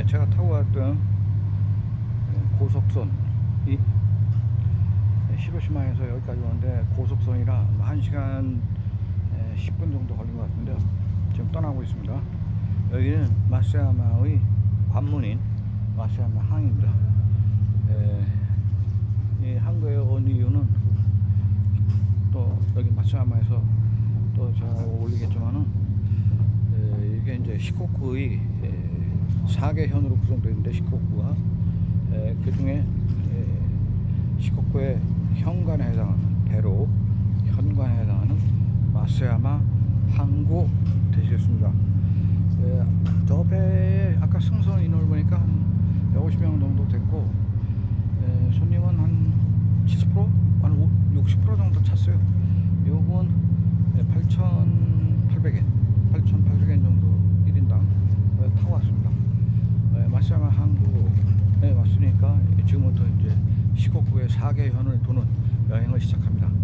예, 제가 타고 왔던 예, 고속선 이 예, 히로시마에서 여기까지 오는데 고속선이라 1시간 10분 정도 걸린 것 같은데요. 지금 떠나고 있습니다. 여기는 마스야마의 관문인 마스야마 항입니다. 예, 이 한국에 온 이유는 또 여기 마스야마에서 또 제가 올리겠지만은 에, 이게 이제 시코쿠의 에, 4개 현으로 구성되어 있는데 시코쿠가 그 중에 시코쿠의 현관에 해당하는 배로 현관에 해당하는 마스야마 항구 되시겠습니다. 에, 저 배에 아까 승선 인원을 보니까 한 150명 정도 됐고 에, 손님은 한 70%? 한 5, 60% 정도 찼어요. 요건 8,800엔, 8,800엔 정도 1인당 어, 타고 왔습니다. 에, 항구에 왔으니까 지금부터 이제 시코쿠의 4개 현을 도는 여행을 시작합니다.